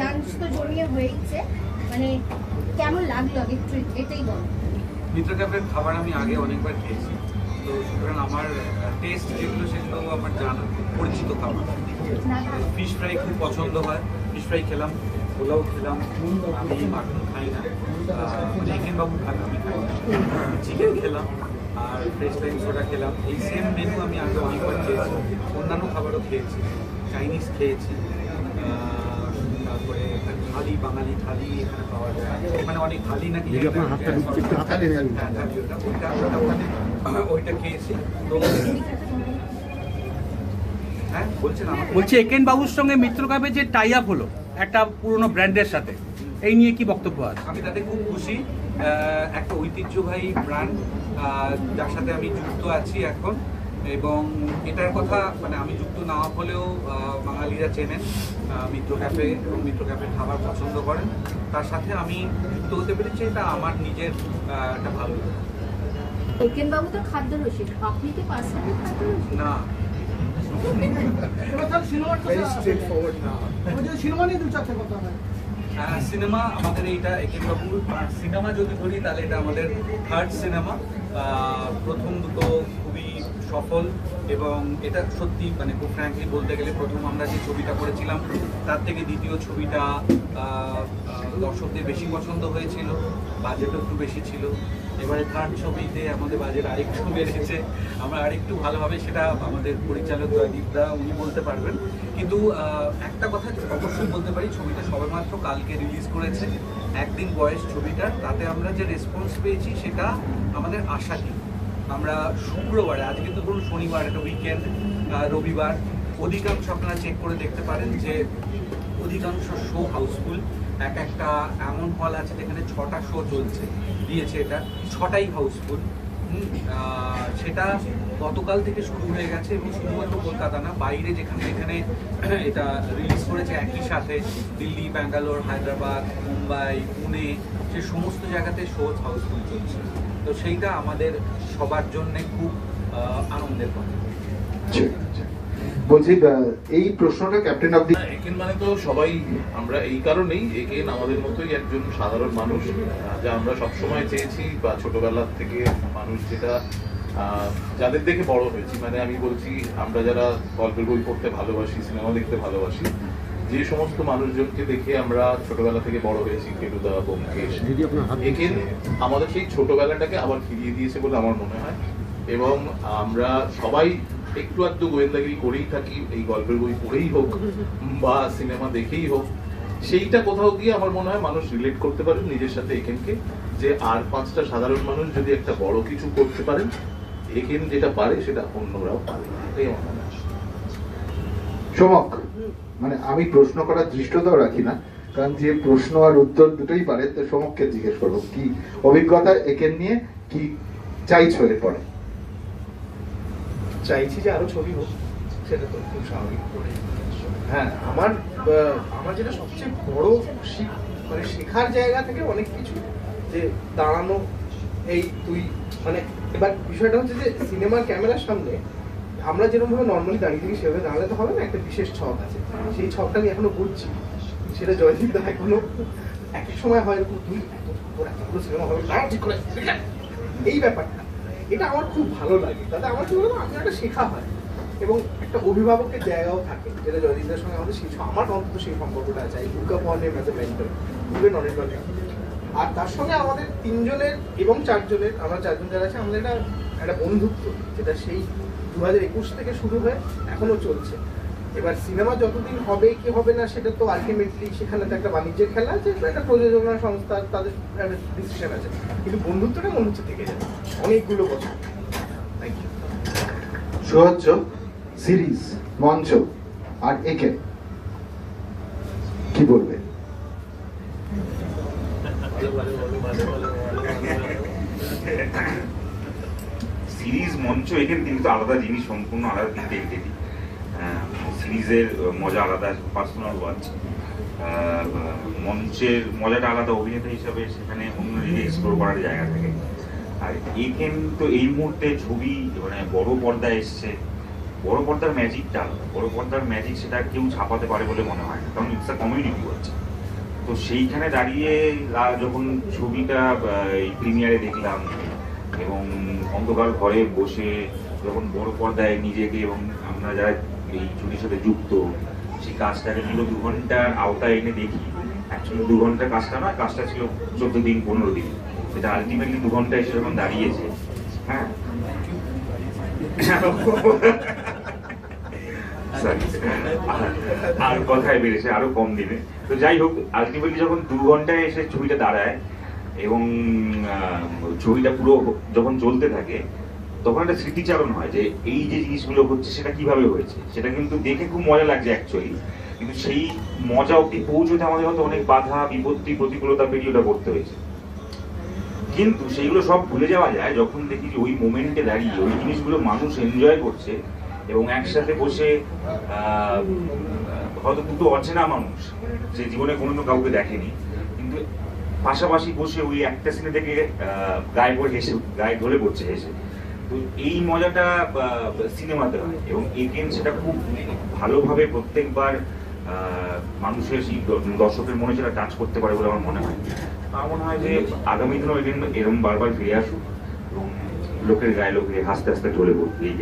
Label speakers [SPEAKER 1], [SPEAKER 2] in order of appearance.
[SPEAKER 1] Lunch তো জমিয়ে হয়েছে মানে কেমন লাগল আগে এটাই বলো
[SPEAKER 2] খাবার আমি আগে অনেকবার খেয়েছি। তো সুতরাং আমার টেস্ট যেগুলো সেগুলো আমার জানা, পরিচিত খাবার। ফিশ ফ্রাই খুব পছন্দ হয়। ফিশ ফ্রাই খেলাম, পোলাও খেলাম, আমি মাটন খাই না। চিকেন বাবু খান আমি খাই না। চিকেন খেলাম। আর ফ্রেশ লাইম সোডা খেলাম। এই সেম মেনু আমি আগে অনেকবার খেয়েছি। অন্যান্য খাবারও খেয়েছি। চাইনিজ খেয়েছি। তারপরে থালি বাঙালি থালি এখানে পাওয়া যায়। এখানে অনেক থালি নাকি
[SPEAKER 3] আনবেন।
[SPEAKER 2] হ্যাঁ, ওইটা খেয়েছি। তো হ্যাঁ বলছেন
[SPEAKER 4] বলছি একেন বাবুর সঙ্গে মিত্র কাপে যে টাই আপ হলো একটা পুরনো ব্র্যান্ডের সাথে। এই নিয়ে কি বক্তব্য আছে?
[SPEAKER 2] আমি তাতে খুব খুশি। একটা ঐতিহ্যবাহী ব্র্যান্ড যার সাথে আমি যুক্ত আছি এখন। এবং এটার কথা মানে আমি যুক্ত না হলেও বাঙালিরা চেনেন। মিত্র ক্যাফে এবং মিত্র ক্যাফের খাবার পছন্দ করেন। তার সাথে আমি যুক্ত হতে পেরেছি এটা আমার নিজের একটা ভালো
[SPEAKER 1] বাবু তো খাদ্য রসিক। আপনি কি পার্সোনালি খাদ্য
[SPEAKER 2] না।
[SPEAKER 5] সিনেমা নিয়ে দু চারটে কথা হ্যাঁ,
[SPEAKER 2] সিনেমা আমাদের এইটা একেনবাবুর সিনেমা যদি ধরি তাহলে এটা আমাদের থার্ড সিনেমা প্রথম দুটো সফল এবং এটা সত্যি মানে খুব ফ্র্যাঙ্কলি বলতে গেলে প্রথম আমরা যে ছবিটা করেছিলাম, তার থেকে দ্বিতীয় ছবিটা দর্শকদের বেশি পছন্দ হয়েছিল বাজেটও একটু বেশি ছিল। এবারে থার্ড ছবিতে আমাদের বাজেট আরেকটু বেড়েছে, আমরা আরেকটু ভালোভাবে সেটা আমাদের পরিচালক জয়দীপদা উনি বলতে পারবেন। কিন্তু একটা কথা অবশ্যই বলতে পারি, ছবিটা সবেমাত্র কালকে রিলিজ করেছে। একদিন বয়স ছবিটার, তাতে আমরা যে রেসপন্স পেয়েছি সেটা আমাদের আশা আশাতীত আমরা শুক্রবারে আজকে তো ধরুন শনিবার একটা উইকেন্ড রবিবার, অধিকাংশ আপনারা চেক করে দেখতে পারেন যে অধিকাংশ শো হাউসফুল এক একটা এমন হল আছে যেখানে ছটা শো চলছে, দিয়েছে এটা। ছটাই হাউসফুল সেটা গতকাল থেকে শুরু হয়ে গেছে এবং শুধুমাত্র কলকাতা না, বাইরে যেখানে যেখানে এটা রিলিজ করেছে একই সাথে দিল্লি, ব্যাঙ্গালোর, হায়দ্রাবাদ, মুম্বাই, পুনে, সে সমস্ত জায়গাতে শো হাউসফুল চলছে। তো সেইটা আমাদের সবার জন্যে খুব আনন্দের কথা।
[SPEAKER 6] বলছি এই প্রশ্নটা ক্যাপ্টেন অফ দি
[SPEAKER 7] একেন মানে তো সবাই আমরা এই কারণেই একেন আমাদের মতোই একজন সাধারণ মানুষ যা আমরা সবসময় চেয়েছি বা ছোটবেলার থেকে মানুষ যেটা যাদের দেখে বড় হয়েছি। মানে আমি বলছি আমরা যারা গল্পের বই পড়তে ভালোবাসি সিনেমা দেখতে ভালোবাসি যে সমস্ত মানুষজনকে দেখে আমরা ছোটবেলা থেকে বড় হয়েছি ফেলুদা ব্যোমকেশ
[SPEAKER 3] দিদি, আপনার হাত
[SPEAKER 7] একেন আমাদের সেই ছোটবেলাটাকে আবার ফিরিয়ে দিয়েছে বলে আমার মনে হয়। এবং আমরা সবাই একটু আধটু গোয়েন্দাগিরি করেই থাকি এই গল্পের বই পড়েই হোক বা সিনেমা দেখেই হোক। সেইটা কোথাও গিয়ে আমার মনে হয় মানুষ রিলেট করতে পারে নিজের সাথে একেনকে যে আর পাঁচটা সাধারণ মানুষ যদি একটা বড় কিছু করতে পারেন একেন যেটা পারে সেটা অন্যরাও পারে। এটাই আমার মনে হয়।
[SPEAKER 6] সমক মানে আমি প্রশ্ন করার দৃষ্টতাও রাখি না, কারণ যে প্রশ্ন আর উত্তর দুটোই পারে, তো সমককে জিজ্ঞেস করব, কি অভিজ্ঞতা একে নিয়ে কি চাইছো এরপরে?
[SPEAKER 8] চাইছি যে আরও ছবি হোক, সেটা তো খুব স্বাভাবিক হ্যাঁ আমার আমার যেটা সবচেয়ে বড় মানে শেখার জায়গা থেকে অনেক কিছু, যে দাঁড়ানো, এই তুই মানে এবার বিষয়টা হচ্ছে যে সিনেমার ক্যামেরার সামনে আমরা যেরকম ভাবে নর্মালি দাঁড়িয়ে থাকি, সেভাবে দাঁড়ালে তো হবে না, একটা বিশেষ ছক আছে। সেই ছকটা আমি এখনও বুঝছি। সেটা জয়দীপ দা এখনও এক সময় হয় এরকম, তুই হবে এই ব্যাপারটা। এটা আমার খুব ভালো লাগে। তাতে আমার কি বলতো আপনার একটা শেখা হয়। এবং একটা অভিভাবকের জায়গাও থাকে, যেটা জয়দীপদের সঙ্গে আমাদের সেই আমার অন্তত সেই সম্পর্কটা আছে। Him as a mentor even অনেকভাবে আর তার সঙ্গে আমাদের তিনজনের এবং চারজনের, আমরা চারজন যারা আছে, আমাদের একটা একটা বন্ধুত্ব, যেটা সেই দু হাজার একুশ থেকে শুরু হয়ে এখনও চলছে। এবার সিনেমা যতদিন হবে কি হবে না সেটা তো আলটিমেটলি সেখানে তো একটা বাণিজ্যের খেলা আছে একটা প্রযোজনা সংস্থা তাদের একটা ডিসিশন আছে। কিন্তু বন্ধুত্বটা মনে হচ্ছে থেকে যাবে। অনেকগুলো বছর। থ্যাংক ইউ
[SPEAKER 6] সুহজ্জ সিরিজ মঞ্চ আর একে। কি বলবে?
[SPEAKER 9] সিরিজ, মঞ্চ, এখানে কিন্তু আলাদা জিনিস সম্পূর্ণ, আলাদা তিনটে এন্টিটি সিরিজের মজা আলাদা পার্সোনাল ওয়াচ মঞ্চের মজাটা আলাদা, অভিনেতা হিসাবে সেখানে অন্য জিনিস এক্সপ্লোর করার জায়গা থাকে। আর এখান তো এই মুহূর্তে ছবি মানে বড় পর্দায় এসছে। বড় পর্দার ম্যাজিকটা। বড় পর্দার ম্যাজিক সেটা কেউ ছাপাতে পারে বলে মনে হয় কারণ ইটস আ কমিউনিটি হচ্ছে তো সেইখানে দাঁড়িয়ে যখন ছবিটা প্রিমিয়ারে দেখলাম এবং অন্ধকার ঘরে বসে যখন বড় পর্দায় নিজেকে এবং আমরা যারা এই ছবির সাথে যুক্ত, সেই কাজটাকে দীর্ঘ দু ঘণ্টার আওতায় এনে দেখি। অ্যাকচুয়ালি দু ঘণ্টা কাজটা নয়, কাজটা ছিল চোদ্দ দিন, পনেরো দিন। সেটা আলটিমেটলি দু ঘণ্টা এসে যখন দাঁড়িয়েছে হ্যাঁ. আর কথায় বেড়েছে আরও কম দিনে। তো যাই হোক আলটিমেটলি যখন দু ঘন্টায় এসে ছবিটা দাঁড়ায় এবং ছবিটা পুরো যখন চলতে থাকে, তখন একটা স্মৃতিচারণ হয় যে এই যে জিনিসগুলো হচ্ছে, সেটা কীভাবে হয়েছে? সেটা কিন্তু দেখে খুব মজা লাগছে অ্যাকচুয়ালি কিন্তু সেই মজা অব্দি পৌঁছতে আমাদের হয়তো অনেক বাধা, বিপত্তি, প্রতিকূলতা পেরিয়ে ওটা করতে হয়েছে। কিন্তু সেইগুলো সব ভুলে যাওয়া যায় যখন দেখি যে ওই মোমেন্টে দাঁড়িয়ে ওই জিনিসগুলো মানুষ এনজয় করছে এবং একসাথে বসে হয়তো দুটো অচেনা মানুষ, যে জীবনে কোনোদিনও কাউকে দেখেনি। কিন্তু পাশাপাশি বসে ওই একটা সিনে থেকে গায়ে পড়ে হেসে, গায়ে ধরে পড়ছে হেসে। তো এই মজাটা সিনেমাতে হয় এবং এগেন সেটা খুব ভালোভাবে প্রত্যেকবার মানুষের সেই দর্শকের মনে সেটা টাচ করতে পারে বলে আমার মনে হয়। আমার মনে হয় যে আগামী দিনও এরকম এরকম বারবার ফিরে আসুক এবং লোকের গায়ে লোকে হাসতে হাসতে চলে পড়বে এই